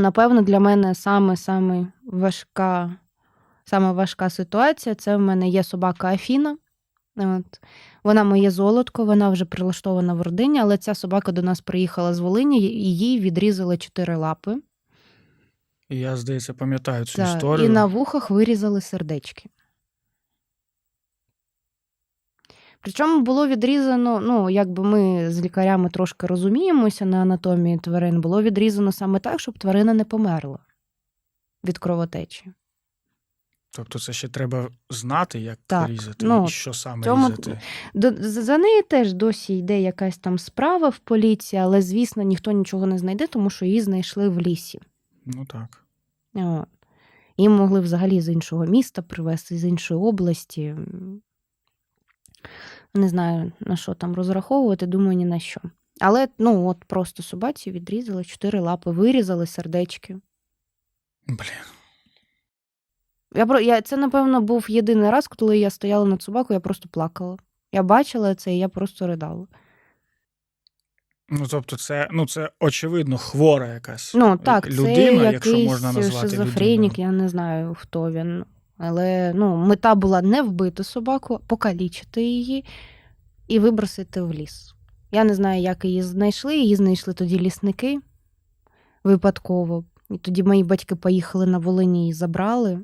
напевно, для мене саме саме важка, саме важка ситуація. Це в мене є собака Афіна. От. Вона моє золотко, вона вже прилаштована в родині, але ця собака до нас приїхала з Волині, і їй відрізали чотири лапи. І я, здається, пам'ятаю цю Так, історію. і на вухах вирізали сердечки. Причому було відрізано, ну, якби ми з лікарями трошки розуміємося на анатомії тварин, було відрізано саме так, щоб тварина не померла від кровотечі. Тобто це ще треба знати, як Так, різати, ну, і що саме цьому- різати. До, за неї теж досі йде якась там справа в поліції, але, звісно, ніхто нічого не знайде, тому що її знайшли в лісі. Ну так. От. Їм могли взагалі з іншого міста привезти, з іншої області. Не знаю, на що там розраховувати, думаю, ні на що. Але ну, от просто собаці відрізали чотири лапи, вирізали сердечки. Блін. Я, про- я, це, напевно, був єдиний раз, коли я стояла над собакою, я просто плакала. Я бачила це, і я просто ридала. Ну, тобто, це, ну, це очевидно хвора якась Ну, так, людина, це якщо можна назвати шизофренік, я не знаю, хто він. Але ну, мета була не вбити собаку, покалічити її і вибросити в ліс. Я не знаю, як її знайшли. Її знайшли тоді лісники випадково. І тоді мої батьки поїхали на Волині і забрали,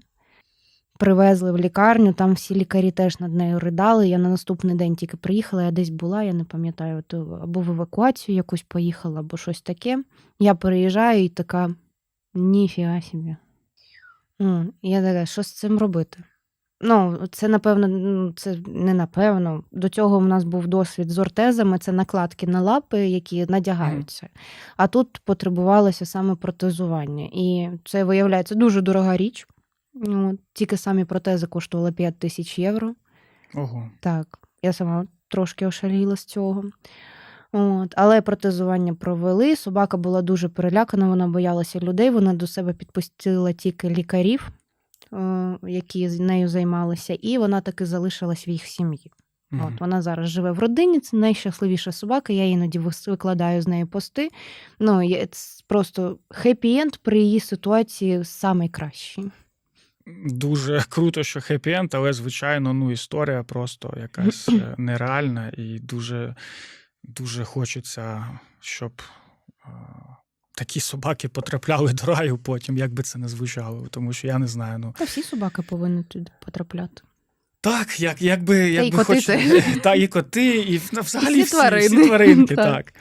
привезли в лікарню. Там всі лікарі теж над нею ридали. Я на наступний день тільки приїхала, я десь була, я не пам'ятаю, то або в евакуацію якусь поїхала, або щось таке. Я переїжджаю і така ніфіга собі. Ну, я така, що з цим робити? Ну, це напевно, ну, це не напевно. До цього в нас був досвід з ортезами, це накладки на лапи, які надягаються. А тут потребувалося саме протезування. І це виявляється дуже дорога річ. От, тільки самі протези коштували 5 тисяч євро. Ого. Так, я сама трошки ошаліла з цього. От, але протезування провели. Собака була дуже перелякана, вона боялася людей. Вона до себе підпустила тільки лікарів, е, які з нею займалися, і вона таки залишилась в їх сім'ї. Мгм. От вона зараз живе в родині, це найщасливіша собака. Я іноді викладаю з нею пости. Ну, це просто хеппі-енд при її ситуації найкращий. Дуже круто, що хеппі-енд, але, звичайно, ну, історія просто якась е, нереальна і дуже, дуже хочеться, щоб е, такі собаки потрапляли до раю потім, як би це не звучало. Тому що я не знаю. Ну, Та всі собаки повинні туди потрапляти. так, як, якби, і якби коти хоч... Та і коти, і ну, взагалі всі всі, тварини. всі тваринки, Так. так.